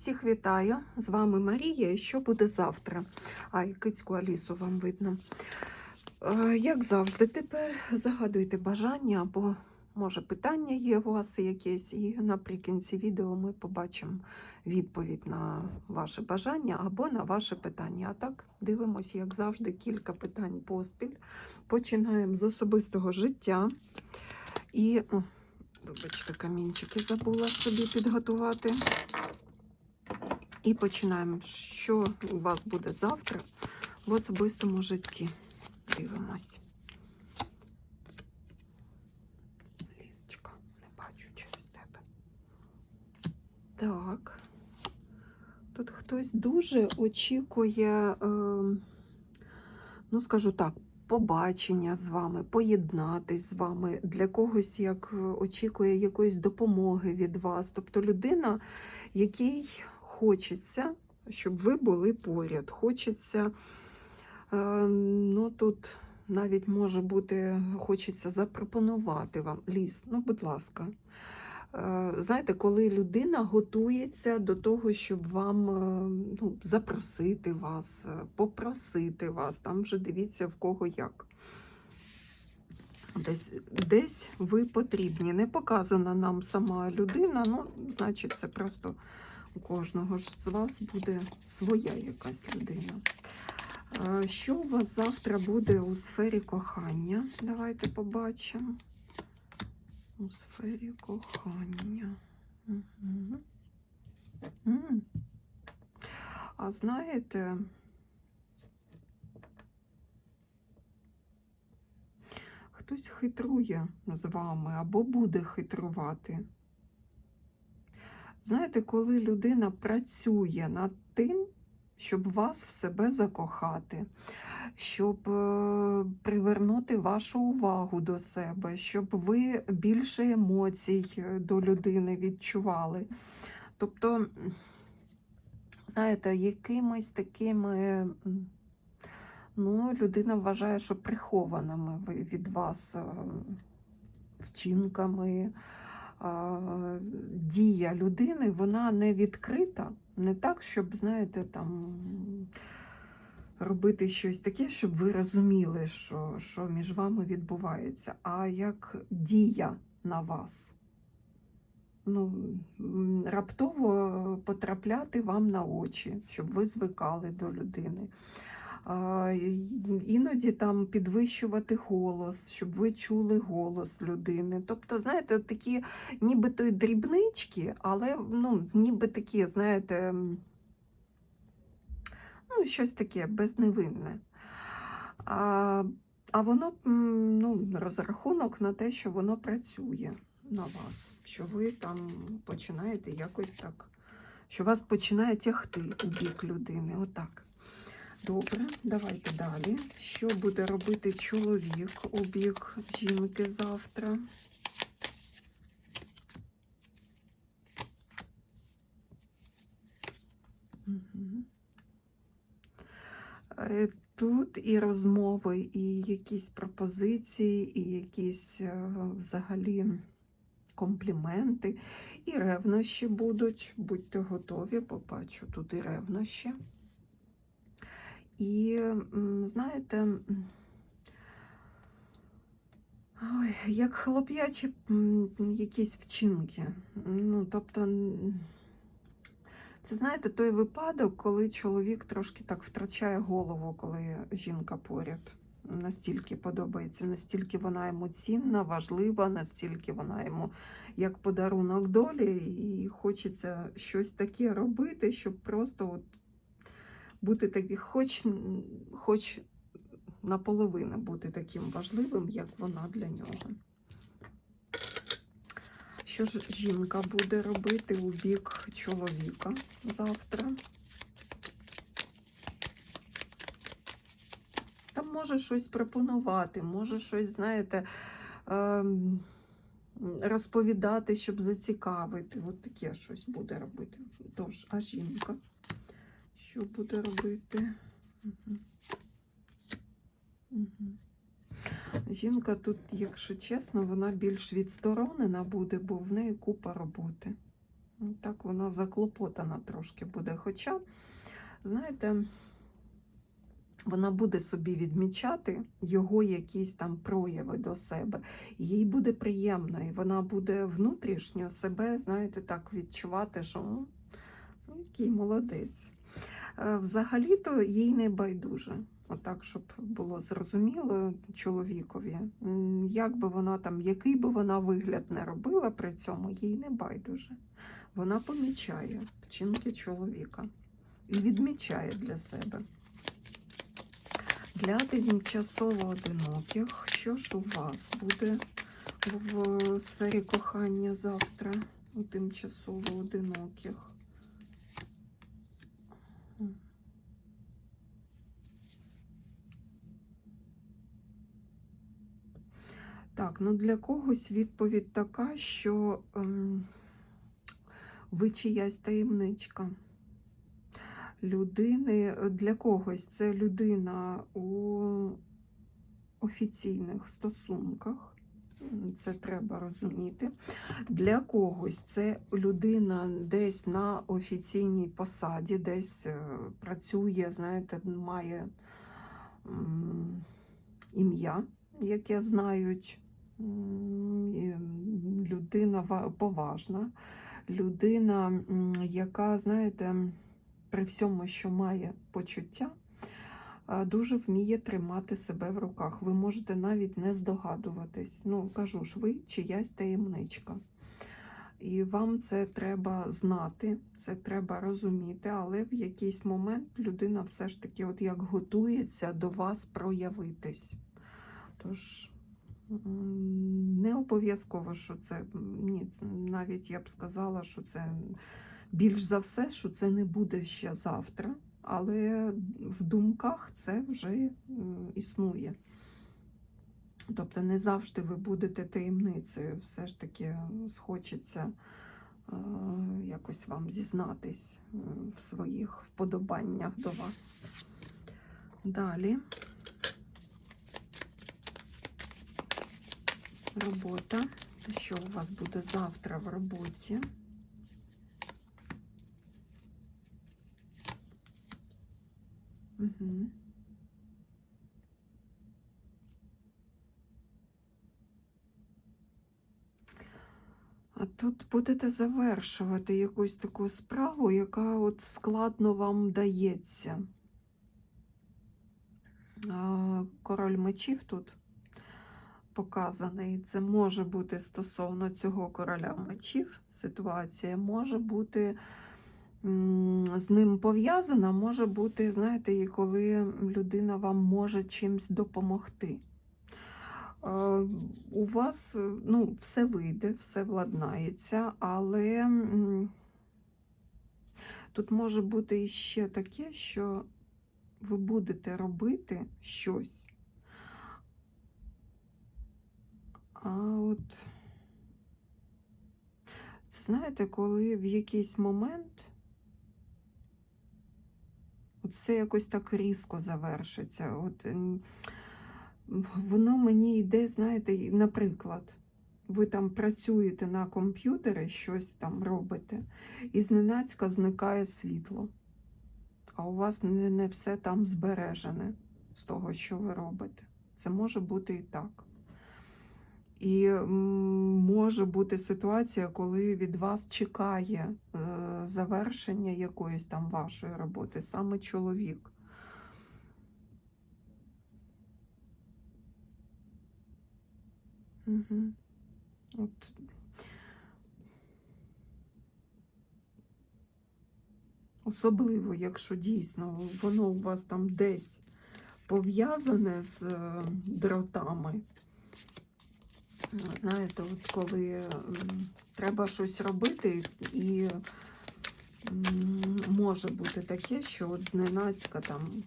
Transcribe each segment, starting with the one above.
Всіх вітаю! З вами Марія. І що буде завтра? А, кицьку Алісу вам видно. Е, Як завжди, тепер загадуйте бажання або, може, питання є у вас якесь, і наприкінці відео ми побачимо відповідь на ваше бажання або на ваше питання. А так, дивимося, як завжди, кілька питань поспіль. Починаємо з особистого життя. І, о, вибачте, камінчики забула собі підготувати. І починаємо. Що у вас буде завтра в особистому житті? Дивимось. Лісочка, не бачу через тебе. Так. Тут хтось дуже очікує, е, ну скажу так, побачення з вами, поєднатись з вами, для когось як е, очікує якоїсь допомоги від вас. Тобто людина, якій хочеться, щоб ви були поряд. Хочеться, е, ну тут навіть може бути, хочеться запропонувати вам ліс. Ну, будь ласка. Е, Знаєте, коли людина готується до того, щоб вам е, ну, запросити вас, попросити вас, там вже дивіться в кого як. Десь, десь ви потрібні. Не показана нам сама людина, ну, значить, це просто у кожного ж з вас буде своя якась людина. Е, Що у вас завтра буде у сфері кохання? Давайте побачимо. У сфері кохання. А знаєте, хтось хитрує з вами або буде хитрувати. Знаєте, коли людина працює над тим, щоб вас в себе закохати, щоб е, привернути вашу увагу до себе, щоб ви більше емоцій е, до людини відчували. Тобто, знаєте, якимись такими, ну, людина вважає, що прихованими від вас е, вчинками. Дія людини, вона не відкрита, не так, щоб, знаєте, там робити щось таке, щоб ви розуміли, що, що між вами відбувається, а як дія на вас. Ну, раптово потрапляти вам на очі, щоб ви звикали до людини. Іноді там підвищувати голос, щоб ви чули голос людини. Тобто, знаєте, такі нібито й дрібнички, але ну, ніби такі, знаєте, ну, щось таке безневинне. А, а воно ну, розрахунок на те, що воно працює на вас, що ви там починаєте якось так, що вас починає тягти у бік людини. Отак. Добре, давайте далі. Що буде робити чоловік у бік жінки завтра? Е, Тут і розмови, і якісь пропозиції, і якісь е, взагалі компліменти, і ревнощі будуть. Будьте готові, побачу тут і ревнощі. І знаєте, ой, як хлоп'ячі якісь вчинки. Ну, тобто, це знаєте, той випадок, коли чоловік трошки так втрачає голову, коли жінка поряд. Настільки подобається, настільки вона йому цінна, важлива, настільки вона йому як подарунок долі, і хочеться щось таке робити, щоб просто от бути таким, хоч, хоч наполовину бути таким важливим, як вона для нього. Що ж жінка буде робити у бік чоловіка завтра? Там може щось пропонувати, може щось, знаєте, ем, розповідати, щоб зацікавити. От таке щось буде робити. Тож, а жінка що буде робити? Жінка тут, якщо чесно, вона більш відсторонена буде, бо в неї купа роботи. Ну, Так вона заклопотана трошки буде. Хоча, знаєте, вона буде собі відмічати його якісь там прояви до себе. Їй буде приємно, і вона буде внутрішньо себе, знаєте, так відчувати, що який молодець. Е, Взагалі-то їй не байдуже. Отак, щоб було зрозуміло чоловікові, як би вона там, який би вона вигляд не робила при цьому, їй не байдуже. Вона помічає вчинки чоловіка і відмічає для себе. Для тимчасово одиноких, що ж у вас буде в сфері кохання завтра у тимчасово одиноких? Так, ну для когось відповідь така, що ем, ви чиясь таємничка. Людини для когось це людина у офіційних стосунках. Це треба розуміти. Для когось це людина десь на офіційній посаді, десь е, працює, знаєте, має ім'я, яке знають. Людина поважна, людина, яка, знаєте, при всьому, що має почуття, дуже вміє тримати себе в руках. Ви можете навіть не здогадуватись. Ну, кажу ж, ви чиясь таємничка. І вам це треба знати, це треба розуміти, але в якийсь момент людина все ж таки, от як готується до вас проявитись. Тож не обов'язково, що це ні, навіть я б сказала, що це більш за все, що це не буде ще завтра, але в думках це вже існує. Тобто не завжди ви будете таємницею, все ж таки схочеться е, якось вам зізнатись в своїх вподобаннях до вас. Далі. Робота. Що у вас буде завтра в роботі? Угу. А тут будете завершувати якусь таку справу, яка от складно вам дається. Король мечів тут показаний. Це може бути стосовно цього короля мечів. Ситуація може бути з ним пов'язана, може бути, знаєте, і коли людина вам може чимсь допомогти. Е, У вас ну, все вийде, все владнається, але тут може бути іще таке, що ви будете робити щось. А от знаєте, коли в якийсь момент от все якось так різко завершиться. От воно мені йде, знаєте, наприклад, ви там працюєте на комп'ютері, щось там робите, і зненацька зникає світло. А у вас не, не все там збережене з того, що ви робите. Це може бути і так. І може бути ситуація, коли від вас чекає е, завершення якоїсь там вашої роботи, саме чоловік. Угу. От. Особливо, якщо дійсно воно у вас там десь пов'язане з е, дротами. Знаєте, от коли треба щось робити, і може бути таке, що от зненацька там,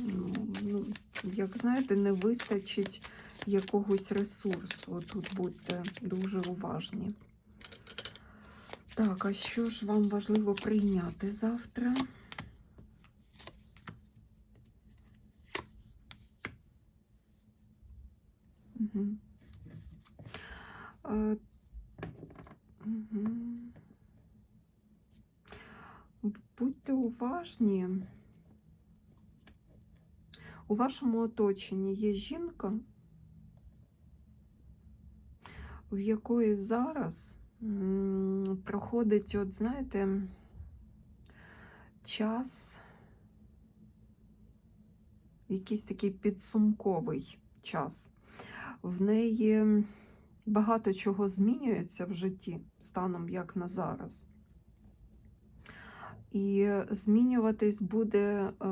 ну, ну, як знаєте, не вистачить якогось ресурсу. Тут будьте дуже уважні. Так, а що ж вам важливо прийняти завтра? Угу. Будьте уважні. У вашому оточенні є жінка, в якої зараз проходить, от знаєте, час, якийсь такий підсумковий час. В неї багато чого змінюється в житті станом як на зараз. І змінюватись буде е,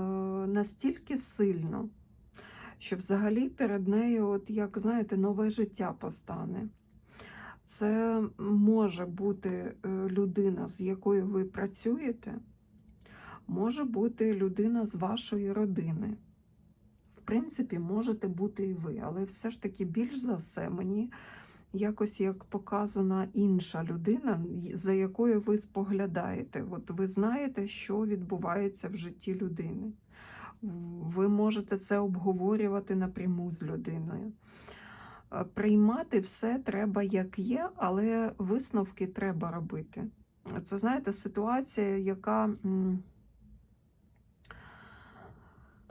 настільки сильно, що взагалі перед нею, от як знаєте, нове життя постане. Це може бути е, людина, з якою ви працюєте, може бути людина з вашої родини. В принципі, можете бути і ви, але все ж таки, більш за все, мені якось як показана інша людина, за якою ви споглядаєте. От ви знаєте, що відбувається в житті людини. Ви можете це обговорювати напряму з людиною. Е, Приймати все треба як є, але висновки треба робити. Це, знаєте, ситуація, яка.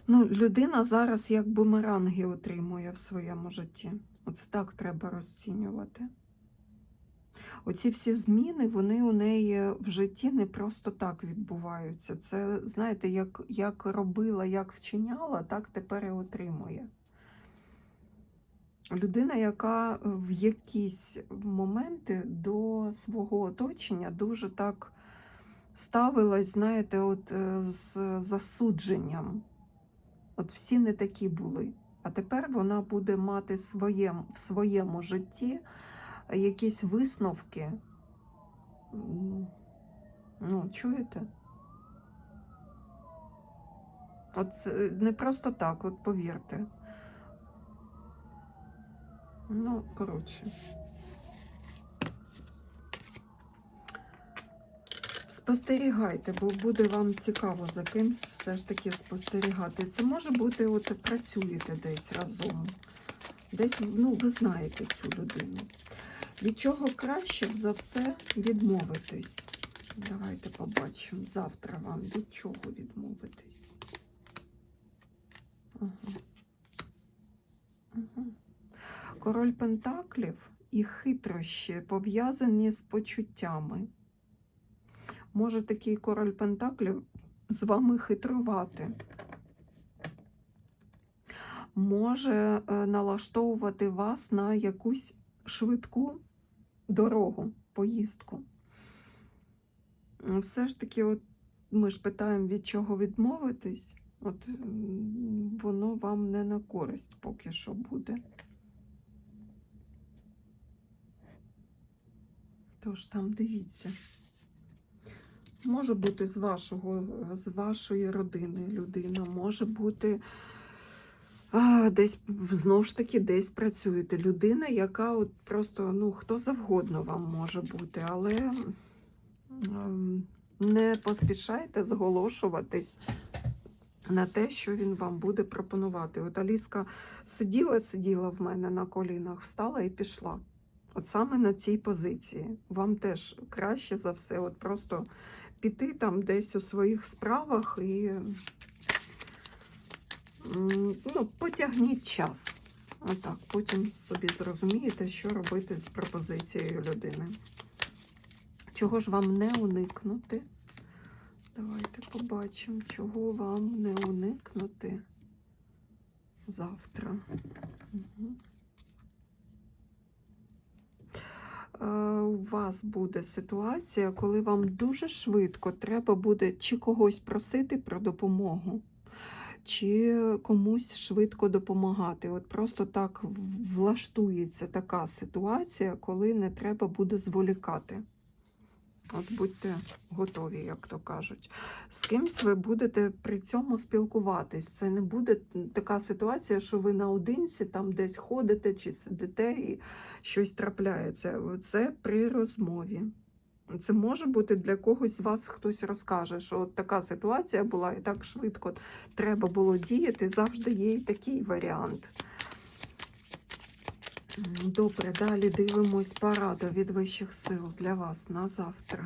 Ну, людина зараз як бумеранги отримує в своєму житті. Оце так треба розцінювати. Оці всі зміни, вони у неї в житті не просто так відбуваються. Це, знаєте, як, як робила, як вчиняла, так тепер і отримує. Людина, яка в якісь моменти до свого оточення дуже так ставилась, знаєте, от е, з засудженням. От всі не такі були. А тепер вона буде мати своєм, в своєму житті якісь висновки. Ну, чуєте? От це не просто так, от повірте. Ну, коротше. Спостерігайте, бо буде вам цікаво за кимсь все ж таки спостерігати. Це може бути, от працюєте десь разом. Десь, ну, ви знаєте цю людину. Від чого краще за все відмовитись? Давайте побачимо завтра вам від чого відмовитись. Ага. Ага. Король Пентаклів і хитрощі пов'язані з почуттями. Може такий король Пентаклів з вами хитрувати. Може е, налаштовувати вас на якусь швидку дорогу, поїздку. Все ж таки, от ми ж питаємо, від чого відмовитись, от воно вам не на користь поки що буде. Тож там дивіться. Може бути з вашого, з вашої родини людина, може бути а, десь знову ж таки десь працюєте. Людина, яка от просто ну, хто завгодно вам може бути, але ем, не поспішайте зголошуватись на те, що він вам буде пропонувати. От Аліска сиділа, сиділа в мене на колінах, встала і пішла. От саме на цій позиції. Вам теж краще за все, от просто піти там десь у своїх справах і ну, потягніть час. Отак, потім собі зрозумієте, що робити з пропозицією людини. Чого ж вам не уникнути? Давайте побачимо, чого вам не уникнути завтра. Угу. Е, у вас буде ситуація, коли вам дуже швидко треба буде чи когось просити про допомогу, чи комусь швидко допомагати. От просто так влаштується така ситуація, коли не треба буде зволікати. От будьте готові, як то кажуть. З кимсь ви будете при цьому спілкуватись. Це не буде така ситуація, що ви наодинці там десь ходите чи сидите і щось трапляється. Це при розмові. Це може бути для когось з вас хтось розкаже, що от така ситуація була і так швидко треба було діяти. Завжди є і такий варіант. Добре, далі дивимось пораду від вищих сил для вас на завтра.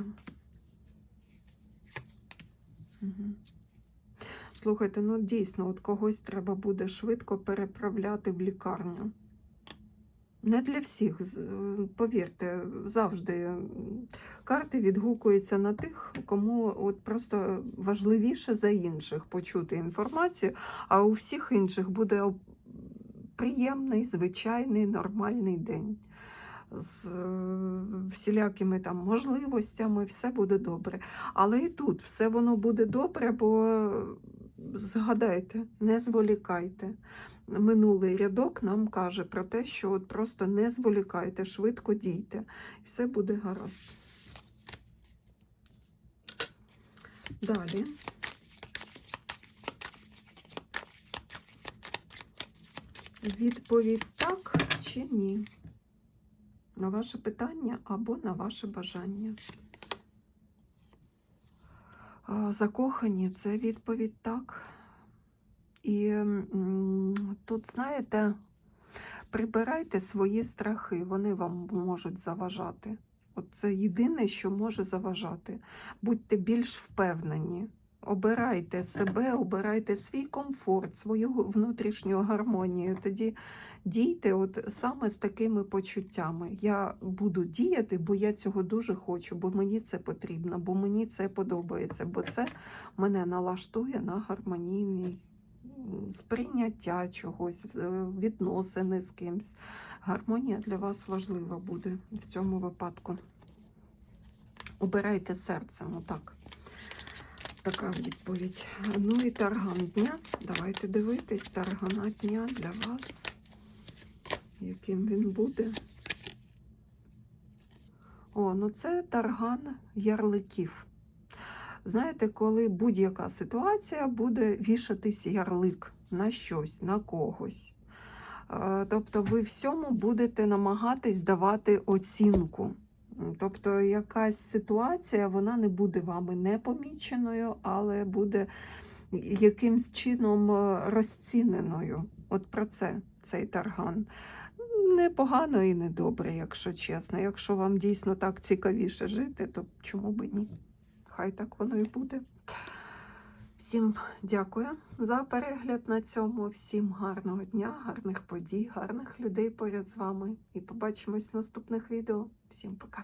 Мгм. Слухайте, ну дійсно, от когось треба буде швидко переправляти в лікарню. Не для всіх, е, повірте, завжди карти відгукуються на тих, кому от просто важливіше за інших почути інформацію, а у всіх інших буде приємний, звичайний, нормальний день. З е, всілякими там можливостями, все буде добре. Але і тут все воно буде добре, бо згадайте, не зволікайте. Минулий рядок нам каже про те, що от просто не зволікайте, швидко дійте, все буде гаразд. Далі. Відповідь так чи ні? На ваше питання або на ваше бажання. Закохані це відповідь так. І тут, знаєте, прибирайте свої страхи, вони вам можуть заважати. От це єдине, що може заважати. Будьте більш впевнені. Обирайте себе, обирайте свій комфорт, свою внутрішню гармонію. Тоді дійте от саме з такими почуттями. Я буду діяти, бо я цього дуже хочу, бо мені це потрібно, бо мені це подобається, бо це мене налаштує на гармонійний сприйняття чогось, відносини з кимсь. Гармонія для вас важлива буде в цьому випадку. Обирайте серцем, отак. Така відповідь. Ну і тарган дня. Давайте дивитись таргана дня для вас. Яким він буде. О, ну це тарган ярликів. Знаєте, коли будь-яка ситуація буде вішатись ярлик на щось, на когось. Е, Тобто ви всьому будете намагатись давати оцінку. Тобто якась ситуація вона не буде вами непоміченою, але буде якимсь чином е, розціненою. От про це цей тарган. Непогано і недобре, якщо чесно. Якщо вам дійсно так цікавіше жити, то чому би ні? Хай так воно і буде. Всім дякую за перегляд на цьому. Всім гарного дня, гарних подій, гарних людей поряд з вами. І побачимось в наступних відео. Всім пока!